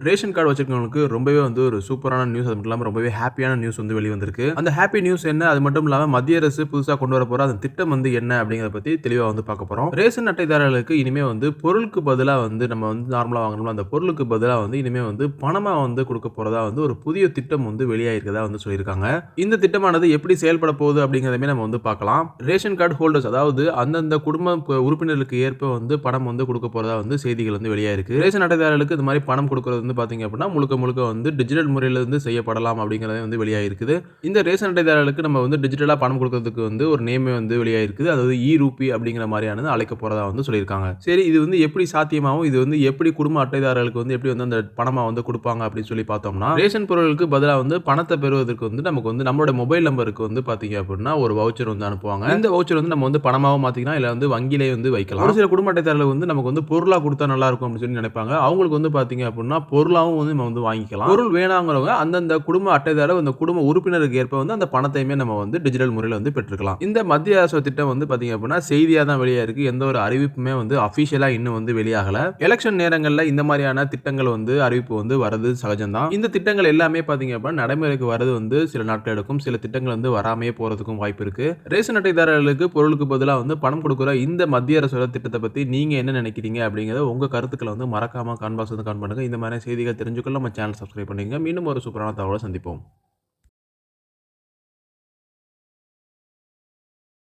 Ration card வச்சிருக்கவங்களுக்கு ரொம்பவே வந்து ஒரு சூப்பரான நியூஸ் அது மட்டும் இல்லாமல் ரொம்பவே ஹாப்பியான நியூஸ் வந்து வெளியே வந்திருக்கு. அந்த ஹாப்பி நியூஸ் என்ன? அது மட்டும் இல்லாமல் மத்திய அரசு புதுசாக கொண்டு வர போகிற அந்த திட்டம் வந்து என்ன அப்படிங்கிறத பற்றி தெளிவாக வந்து பார்க்க போகிறோம் ரேஷன் அட்டைதாரர்களுக்கு இனிமேல் வந்து பொருளுக்கு பதிலாக வந்து நம்ம வந்து நார்மலாக வாங்கணும் அந்த பொருளுக்கு பதிலாக வந்து இனிமேல் வந்து பணமாக வந்து கொடுக்க போகிறதா வந்து ஒரு புதிய திட்டம் வந்து வெளியாயிருக்கதா வந்து சொல்லியிருக்காங்க. இந்த திட்டமானது எப்படி செயல்பட போகுது அப்படிங்கிறதுமே நம்ம வந்து பார்க்கலாம். ரேஷன் கார்டு ஹோல்டர்ஸ் அதாவது அந்தந்த குடும்ப உறுப்பினர்களுக்கு ஏற்ப வந்து பணம் வந்து கொடுக்க போகிறதா வந்து செய்திகள் வந்து வெளியாயிருக்கு. ரேஷன் அட்டைதாரர்களுக்கு இந்த மாதிரி பணம் கொடுக்கறது வந்து பார்த்தீங்க அப்படின்னா முழுக்க முழுக்க வந்து டிஜிட்டல் முறையில் வந்து செய்யப்படலாம் அப்படிங்கிறத வந்து வெளியாகிருக்குது இந்த ரேஷன் அட்டைதாரர்களுக்கு நம்ம வந்து டிஜிட்டலாக பணம் கொடுக்கறதுக்கு வந்து ஒரு நேமே வந்து வெளியாகிருக்குது அதாவது இ ரூபி அப்படிங்கிற மாதிரியானது அழைக்க போகிறதா வந்து சொல்லியிருக்காங்க. சரி இது வந்து எப்படி சாத்தியமாகவும் இது வந்து எப்படி குடும்ப அட்டைதாரர்களுக்கு வந்து எப்படி வந்து அந்த பணமாக வந்து கொடுப்பாங்க அப்படின்னு சொல்லி பார்த்தோம்னா ரேஷன் பொருட்களுக்கு பதிலாக வந்து பணத்தை பெறுவதற்கு வந்து நமக்கு வந்து நம்மளோட மொபைல் நம்பருக்கு வந்து பார்த்தீங்க அப்படின்னா ஒரு வவுச்சர் வந்து அனுப்புவாங்க. இந்த வவுச்சர் வந்து நம்ம வந்து பணமாகவும் மாற்றிக்கலாம் இல்லை வந்து வங்கியிலே வந்து வைக்கலாம். ஒரு சில குடும்ப அட்டைதாரர்கள் வந்து நமக்கு வந்து பொருளாக கொடுத்தா நல்லா இருக்கும் அப்படின்னு சொல்லி நினைப்பாங்க. அவங்களுக்கு வந்து பார்த்தீங்க அப்படின்னா பொருளாகவும் வந்து நம்ம வந்து வாங்கிக்கலாம். பொருள் வேணாங்கிறவங்க அந்தந்த குடும்ப அட்டைதாரர் அந்த குடும்ப உறுப்பினருக்கு ஏற்ப வந்து அந்த பணத்தையுமே நம்ம வந்து டிஜிட்டல் முறையில் வந்து பெற்றுக்கலாம். இந்த மத்திய அரசு திட்டம் வந்து பார்த்தீங்க அப்படின்னா செய்தியாக தான் வெளியாக இருக்கு. எந்த ஒரு அறிவிப்புமே வந்து அஃபிஷியலாக இன்னும் வந்து வெளியாகல. எலெக்ஷன் நேரங்களில் இந்த மாதிரியான திட்டங்கள் வந்து அறிவிப்பு வந்து வரது சகஜம்தான். இந்த திட்டங்கள் எல்லாமே பார்த்தீங்க அப்படின்னா நடைமுறைக்கு வரது வந்து சில நாட்கள் எடுக்கும். சில திட்டங்கள் வந்து வராமையே போறதுக்கும் வாய்ப்பு இருக்கு. ரேஷன் அட்டைதாரர்களுக்கு பொருளுக்கு பதிலாக வந்து பணம் கொடுக்குற இந்த மத்திய அரசோட திட்டத்தை பத்தி நீங்க என்ன நினைக்கிறீங்க அப்படிங்கிறத உங்க கருத்துக்களை வந்து மறக்காம கான்பாக்ஸ் வந்து கான் பண்ணுங்க. இந்த மாதிரி செய்திகள் தெரிஞ்சுக்கொள்ள நம்ம சேனல் சப்ஸ்கிரைப் பண்ணுங்க மீண்டும் ஒரு சூப்பரான தகவலை சந்திப்போம்.